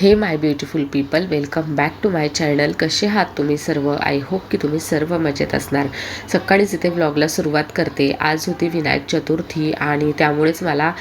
Hey my beautiful people welcome back to my channel कसे आहात तुम्ही सर्व? आय होप की तुम्ही सर्व मजेत असणार. सकाळीच इथे व्लॉगला सुरुवात करते. आज होती विनायक चतुर्थी आणि त्यामुळेच मला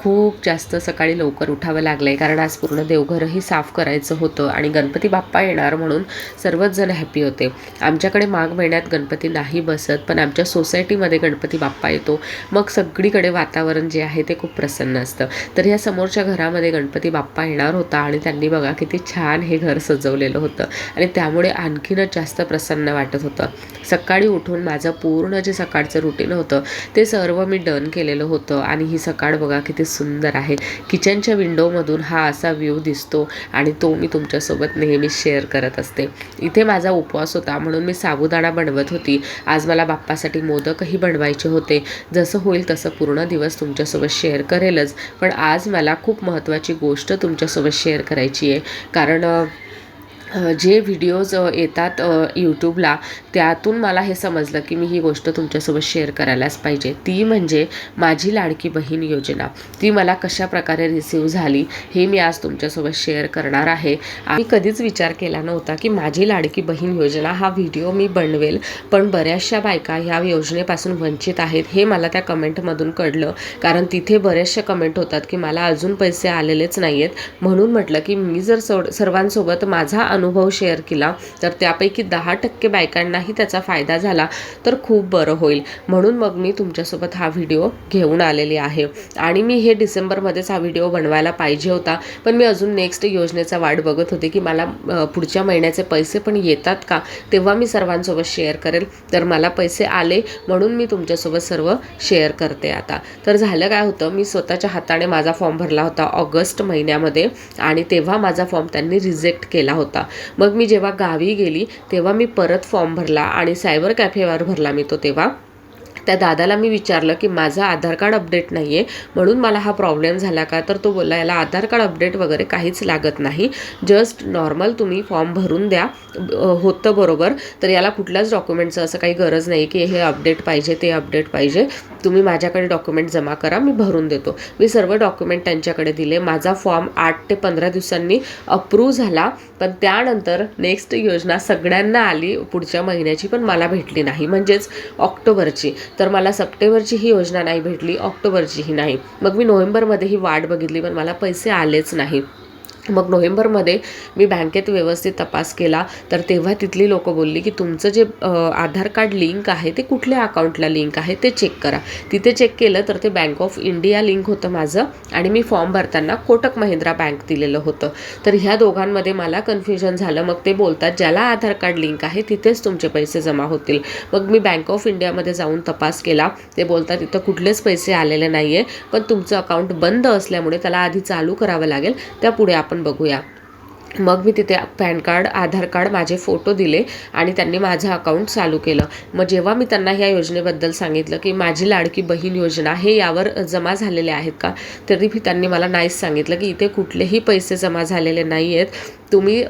खूप जास्त सकाळी लवकर उठावं लागलं आहे कारण आज पूर्ण देवघरही साफ करायचं होतं आणि गणपती बाप्पा येणार म्हणून सर्वच जण हॅपी होते. आमच्याकडे माघ महिन्यात गणपती नाही बसत पण आमच्या सोसायटीमध्ये गणपती बाप्पा येतो. मग सगळीकडे वातावरण जे आहे ते खूप प्रसन्न असतं. तर ह्या समोरच्या घरामध्ये गणपती बाप्पा येणार होता. आणि त्यांनी बघा किती छान हे घर सजवलेलं होतं. आणि त्यामुळे आणखीनच जास्त प्रसन्न वाटत होतं. सकाळी उठून माझं पूर्ण जे सकाळचं रुटीन होतं ते सर्व मी डन केलेलं होतं. आणि ही सकाळ बघा किती सुंदर आहे. किचनच्या विंडोमधून हा असा व्ह्यू दिसतो आणि तो मी तुमच्यासोबत नेहमी शेअर करत असते. इथे माझा उपवास होता म्हणून मी साबुदाणा बनवत होती. आज मला बाप्पासाठी मोदकही बनवायचे होते. जसं होईल तसं पूर्ण दिवस तुमच्यासोबत शेअर करेलच. पण आज मला खूप महत्त्वाची गोष्ट तुमच्यासोबत शेअर करायची आहे. कारण जे व्हिडिओज येतात यूट्यूबला त्यातून मला हे समजलं की मी ही गोष्ट तुमच्यासोबत शेअर करायलाच पाहिजे. ती म्हणजे माझी लाडकी बहीण योजना. ती मला कशा प्रकारे रिसीव झाली हे मी आज तुमच्यासोबत शेअर करणार आहे. मी कधीच विचार केला नव्हता की माझी लाडकी बहीण योजना हा व्हिडिओ मी बनवेल पण बऱ्याचशा बायका ह्या योजनेपासून वंचित आहेत हे मला त्या कमेंटमधून कळलं. कारण तिथे बऱ्याचशा कमेंट होतात की मला अजून पैसे आलेलेच नाही आहेत म्हणून म्हटलं की मी जर सो- सर्वांसोबत माझा अनु अनुभव शेअर केला तर त्यापैकी दहा टक्के बायकांनाही त्याचा फायदा झाला तर खूप बरं होईल. म्हणून मग मी तुमच्यासोबत हा व्हिडिओ घेऊन आलेली आहे. आणि मी हे डिसेंबरमध्येच हा व्हिडिओ बनवायला पाहिजे होता पण मी अजून नेक्स्ट योजनेचा वाट बघत होते की मला पुढच्या महिन्याचे पैसे पण येतात का तेव्हा मी सर्वांसोबत शेअर करेल. तर मला पैसे आले म्हणून मी तुमच्यासोबत सर्व शेअर करते आता. तर झालं काय होतं मी स्वतःच्या हाताने माझा फॉर्म भरला होता ऑगस्ट महिन्यामध्ये आणि तेव्हा माझा फॉर्म त्यांनी रिजेक्ट केला होता. मग मी जेव्हा गावी गेली तेव्हा मी परत फॉर्म भरला आणि सायबर कॅफेवर भरला मी तो तेव्हा. त्या दादाला मी विचारलं की माझं आधार कार्ड अपडेट नाही आहे म्हणून मला हा प्रॉब्लेम झाला का? तर तो बोलला याला आधार कार्ड अपडेट वगैरे काहीच लागत नाही. जस्ट नॉर्मल तुम्ही फॉर्म भरून द्या. होतं बरोबर. तर याला कुठल्याच डॉक्युमेंटचं असं काही गरज नाही की हे अपडेट पाहिजे ते अपडेट पाहिजे. तुम्ही माझ्याकडे डॉक्युमेंट जमा करा मी भरून देतो. मी सर्व डॉक्युमेंट त्यांच्याकडे दिले. माझा फॉर्म आठ ते पंधरा दिवसांनी अप्रूव्ह झाला पण त्यानंतर नेक्स्ट योजना सगळ्यांना आली. पुढच्या महिन्याची पण मला भेटली नाही. म्हणजेच ऑक्टोबरची. तर मला सप्टेंबरची ही योजना नाही भेटली ऑक्टोबरचीही नाही. मग मी नोव्हेंबरमध्ये ही वाट बघितली पण मला पैसे आलेच नाही. मग नोव्हेंबरमध्ये मी बँकेत व्यवस्थित तपास केला तर तेव्हा तिथली लोकं बोलली की तुमचं जे आधार कार्ड लिंक आहे ते कुठल्या अकाउंटला लिंक आहे ते चेक करा. तिथे चेक केलं तर ते बँक ऑफ इंडिया लिंक होतं माझं आणि मी फॉर्म भरताना कोटक महिंद्रा बँक दिलेलं होतं. तर ह्या दोघांमध्ये मला कन्फ्युजन झालं. मग ते बोलतात ज्याला आधार कार्ड लिंक आहे तिथेच तुमचे पैसे जमा होतील. मग मी बँक ऑफ इंडियामध्ये जाऊन तपास केला. ते बोलतात इथं कुठलेच पैसे आलेले नाही आहे पण तुमचं अकाउंट बंद असल्यामुळे त्याला आधी चालू करावं लागेल त्यापुढे आपण बघूया. मग मी तिथे पॅन कार्ड आधार कार्ड माझे फोटो दिले आणि त्यांनी माझं अकाउंट चालू केलं. मग जेव्हा मी त्यांना ह्या योजनेबद्दल सांगितलं की माझी लाडकी बहीण योजना हे यावर जमा झालेले आहेत का तरी मी त्यांनी मला नाहीच सांगितलं की इथे कुठलेही पैसे जमा झालेले नाही आहेत तुम्ही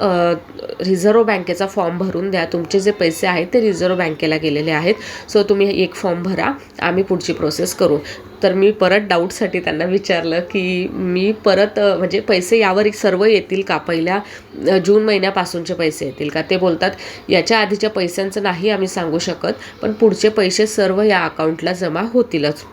रिझर्व बँकेचा फॉर्म भरून द्या. तुमचे जे पैसे आहेत ते रिझर्व बँकेला गेलेले आहेत. सो तुम्ही एक फॉर्म भरा. आम्ही पुढची प्रोसेस करू. तर मी परत डाऊटसाठी त्यांना विचारलं की मी परत म्हणजे पैसे यावर सर्व येतील का? पहिल्या जून महिन्यापासूनचे पैसे येतील का? ते बोलतात याच्या आधीच्या पैशांचं नाही आम्ही सांगू शकत पण पुढचे पैसे सर्व या अकाउंटला जमा होतीलच.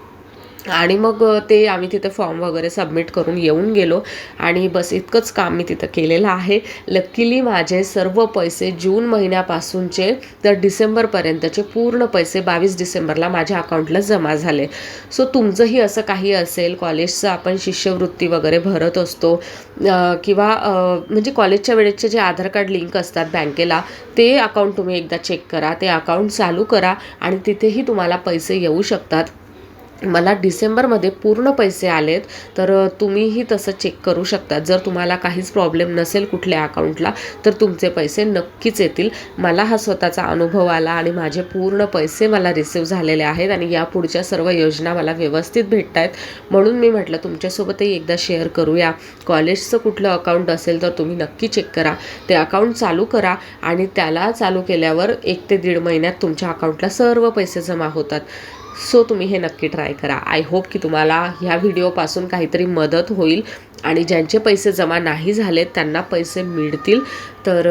आणि मग ते आम्ही तिथं फॉर्म वगैरे सबमिट करून येऊन गेलो. आणि बस इतकंच काम मी तिथं केलेलं आहे. लकीली माझे सर्व पैसे जून महिन्यापासूनचे तर डिसेंबरपर्यंतचे पूर्ण पैसे बावीस डिसेंबरला माझ्या अकाउंटला जमा झाले. सो तुमचंही असं काही असेल कॉलेजचं आपण शिष्यवृत्ती वगैरे भरत असतो किंवा म्हणजे कॉलेजच्या वेळेचे जे आधार कार्ड लिंक असतात बँकेला ते अकाउंट तुम्ही एकदा चेक करा. ते अकाउंट चालू करा आणि तिथेही तुम्हाला पैसे येऊ शकतात. मला डिसेंबरमध्ये पूर्ण पैसे आलेत तर तुम्हीही तसं चेक करू शकता. जर तुम्हाला काहीच प्रॉब्लेम नसेल कुठल्या अकाउंटला तर तुमचे पैसे नक्कीच येतील. मला हा स्वतःचा अनुभव आला आणि माझे पूर्ण पैसे मला रिसीव झालेले आहेत आणि या पुढच्या सर्व योजना मला व्यवस्थित भेटत आहेत म्हणून मी म्हटलं तुमच्यासोबतही एकदा शेअर करूया. कॉलेजचं कुठलं अकाउंट असेल तर तुम्ही नक्की चेक करा. ते अकाउंट चालू करा आणि त्याला चालू केल्यावर एक ते दीड महिन्यात तुमच्या अकाउंटला सर्व पैसे जमा होतात. सो तुम्ही हे नक्की ट्राय करा. आय होप की तुम्हाला ह्या व्हिडिओपासून काहीतरी मदत होईल आणि ज्यांचे पैसे जमा नाही झालेत त्यांना पैसे मिळतील. तर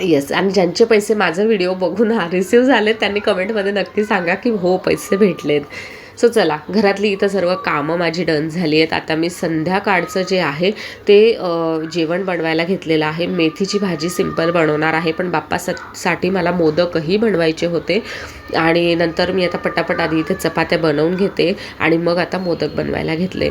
येस आणि ज्यांचे पैसे माझा व्हिडिओ बघून रिसीव झालेत त्यांनी कमेंटमध्ये नक्की सांगा की हो पैसे भेटलेत. सो चला घरातली इथं सर्व कामं माझी डन झाली आहेत. आता मी संध्याकाळचं जे आहे ते जेवण बनवायला घेतलेलं आहे. मेथीची भाजी सिंपल बनवणार आहे पण बाप्पा साठी मला मोदकही बनवायचे होते. आणि नंतर मी आता पटापट आधी इथे चपात्या बनवून घेते आणि मग आता मोदक बनवायला घेतले.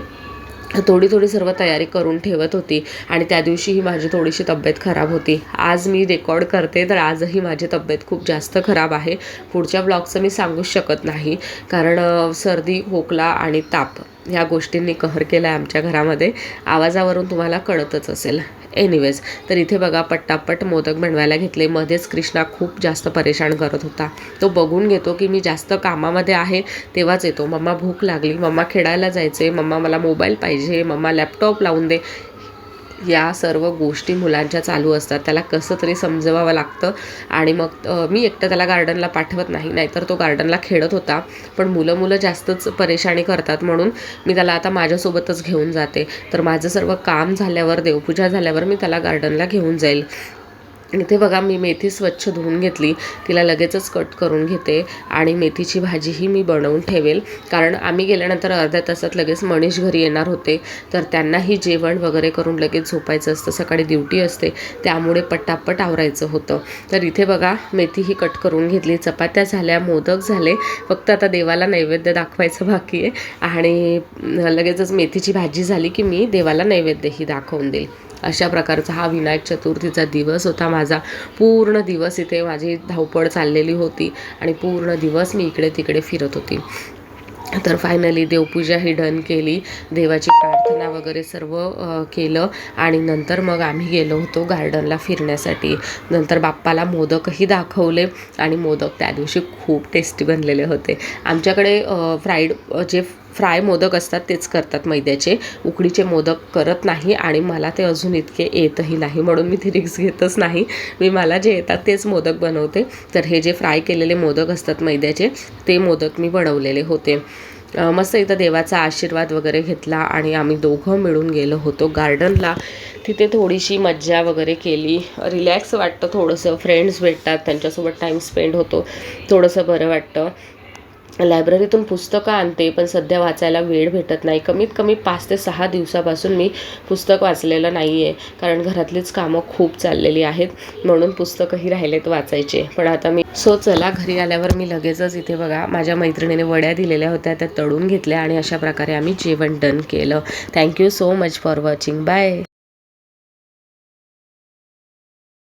थोडी थोडी सर्व तयारी करून ठेवत होती आणि त्या दिवशीही माझी थोडीशी तब्येत खराब होती. आज मी रेकॉर्ड करते तर आजही माझी तब्येत खूप जास्त खराब आहे. पुढच्या ब्लॉगचं मी सांगूच शकत नाही कारण सर्दी खोकला आणि ताप. ह्या गोष्टींनी कहर केला आहे आमच्या घरामध्ये. आवाजावरून तुम्हाला कळतच असेल. एनिवेज तर इथे बघा पट्टापट मोदक बनवायला घेतले. मध्येच कृष्णा खूप जास्त परेशान करत होता. तो बघून घेतो की मी जास्त कामामध्ये आहे तेव्हाच येतो. मम्मा भूक लागली. मम्मा खेळायला जायचे. मम्मा मला मोबाईल पाहिजे. मम्मा लॅपटॉप लावून दे. या सर्व गोष्टी मुलांच्या चालू असतात. त्याला कसं तरी समजवावं लागतं. आणि मग मी एकटं त्याला गार्डनला पाठवत नाही. नाहीतर तो गार्डनला खेळत होता. पण मुलं मुलं जास्तच परेशानी करतात म्हणून मी त्याला आता माझ्यासोबतच घेऊन जाते. तर माझं सर्व काम झाल्यावर देवपूजा झाल्यावर मी त्याला गार्डनला घेऊन जाईल. इथे बघा मी मेथी स्वच्छ धुवून घेतली. तिला लगेचच कट करून घेते आणि मेथीची भाजीही मी बनवून ठेवेल. कारण आम्ही गेल्यानंतर अर्ध्या तासात लगेच मनीष घरी येणार होते. तर त्यांनाही जेवण वगैरे करून लगेच झोपायचं असतं. सकाळी ड्युटी असते. त्यामुळे पटापट आवरायचं होतं. तर इथे बघा मेथीही कट करून घेतली. चपात्या झाल्या मोदक झाले. फक्त आता देवाला नैवेद्य दाखवायचं बाकी आहे. आणि लगेचच मेथीची भाजी झाली की मी देवाला नैवेद्यही दाखवून देईल. अशा प्रकारचा हा विनायक चतुर्थीचा दिवस होता. माझा पूर्ण दिवस इथे माझी धावपळ चाललेली होती आणि पूर्ण दिवस मी इकडे तिकडे फिरत होती. तर फायनली देवपूजा ही डन केली. देवाची प्रार्थना वगैरे सर्व केलं आणि नंतर मग आम्ही गेलो होतो गार्डनला फिरण्यासाठी. नंतर बाप्पाला मोदकही दाखवले आणि मोदक त्या दिवशी खूप टेस्टी बनलेले होते. आमच्याकडे फ्राईड जे फ्राय मोदक असतात तेच करतात मैद्याचे. उकडीचे मोदक करत नाही आणि मला ते अजून इतके येतही नाही म्हणून मी ती रिक्स घेतच नाही. मी मला जे येतात तेच मोदक बनवते. तर हे जे फ्राय केलेले मोदक असतात मैद्याचे ते मोदक मी बनवलेले होते. मस्त इथं देवाचा आशीर्वाद वगैरे घेतला आणि आम्ही दोघं मिळून गेलो होतो गार्डनला. तिथे थोडीशी मज्जा वगैरे केली. रिलॅक्स वाटतं थोडंसं. फ्रेंड्स भेटतात त्यांच्यासोबत टाईम स्पेंड होतो. थोडंसं बरं वाटतं. लायब्ररीतून पुस्तकं आणते पण सध्या वाचायला वेळ भेटत नाही. कमीत कमी पाच ते सहा दिवसापासून मी पुस्तक वाचलेलं नाही आहे कारण घरातलीच कामं खूप चाललेली आहेत म्हणून पुस्तकंही राहिलेत वाचायचे. पण आता मी सो चला घरी आल्यावर मी लगेचच इथे बघा माझ्या मैत्रिणीने वड्या दिलेल्या होत्या त्या तळून घेतल्या आणि अशा प्रकारे आम्ही जेवण डन केलं. Thank you so much for watching bye